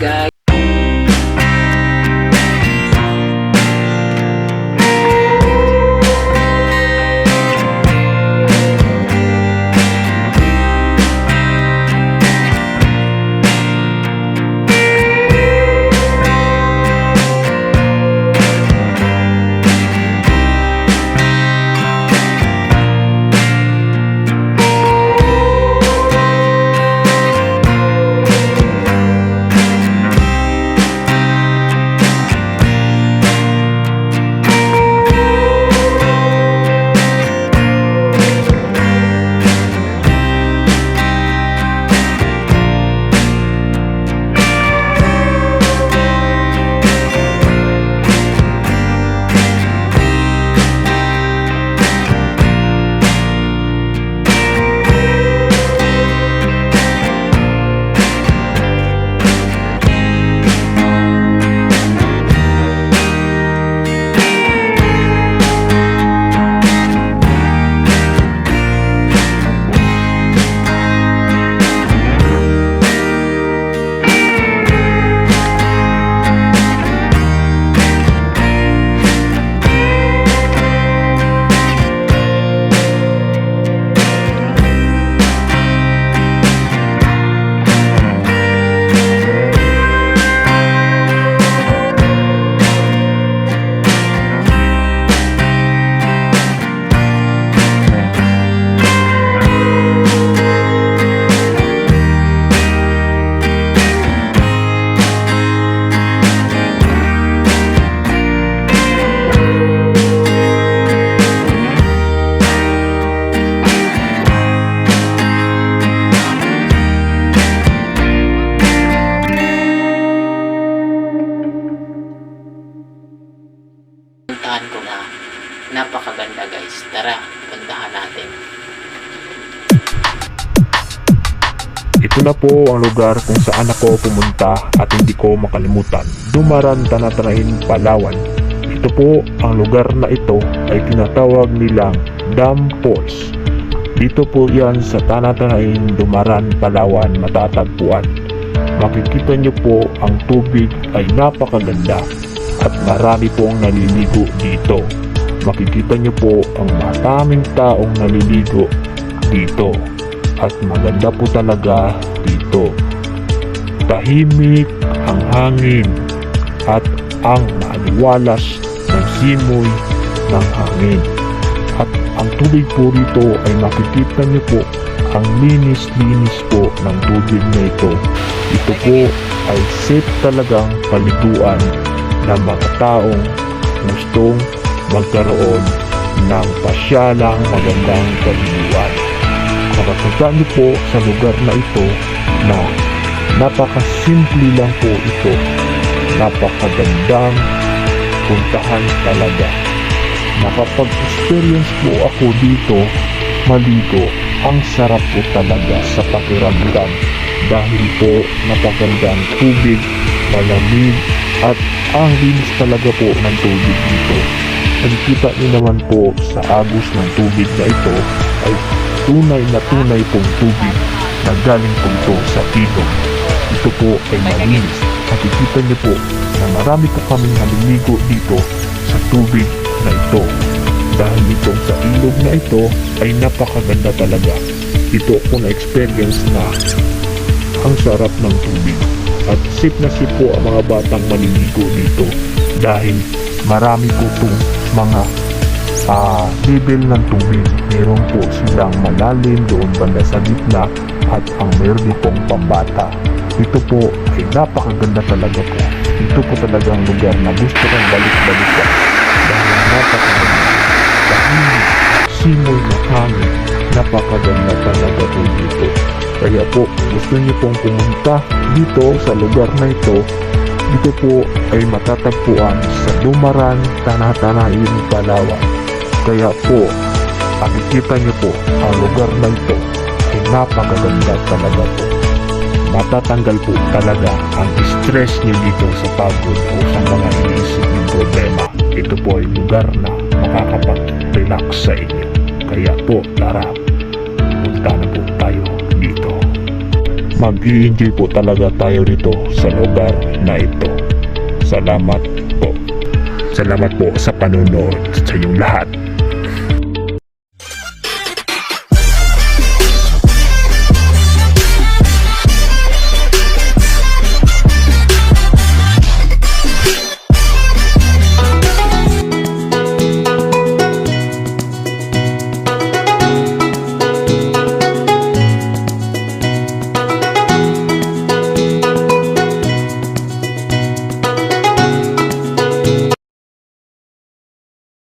guys. Napakaganda guys. Tara, puntahan natin. Ito na po ang lugar kung saan ako pumunta at hindi ko makalimutan. Dumaran Tanatanain, Palawan. Ito po ang lugar na ito ay tinatawag nilang Dam Falls. Dito po yan sa Tanatanain, Dumaran, Palawan matatagpuan. Makikita nyo po ang tubig ay napakaganda at marami pong naliligo dito. Makikita nyo po ang maraming taong naliligo dito at maganda po talaga dito. Tahimik ang hangin at ang maaliwalas ng simoy ng hangin. At ang tubig po rito ay makikita niyo po ang linis-linis po ng tubig na ito. Ito po ay safe talagang paliguan ng mga taong gustong magkaroon ng pasyalang magandang kaliguan. Makapunta niyo po sa lugar na ito na napakasimple lang po ito. Napakagandang puntahan talaga. Nakapag-experience po ako dito maligo. Ang sarap po talaga sa pakiramdam dahil po napagandang tubig, malamig at ang linis talaga po ng tubig dito. Nakikita niyo naman po sa agos ng tubig na ito ay tunay na tunay pong tubig na galing po ito sa ilog. Ito po ay malinis. Nakikita niyo po na marami po kaming naliligo dito sa tubig na ito. Dahil itong sa ilog na ito ay napakaganda talaga. Ito po na experience na ang sarap ng tubig. At safe na safe po ang mga batang maliligo dito dahil marami po itong mga ah, level ng tubig. Meron po silang malalim doon banda sa gitna at ang meron pong pambata. Ito po ay napakaganda talaga po. Ito po talagang lugar na gusto kong balik-balik ka. Dahil napakaganda. Dahil simoy na hangin. Napakaganda talaga po dito. Kaya po, gusto niyo pong pumunta dito sa lugar na ito dito po ay matatagpuan sa Dumaran, Tanatanain, Palawan. Kaya po, makikita niyo po ang lugar na ito ay napakaganda talaga po. Matatanggal po talaga ang stress niyo dito sa pagod o sa mga iniisip ng problema. Ito po ay lugar na makakapag-relax sa inyo. Kaya po, tara, na po dito. talaga tayo rito sa lugar na ito. Salamat po. Salamat po sa panunood sa inyong lahat.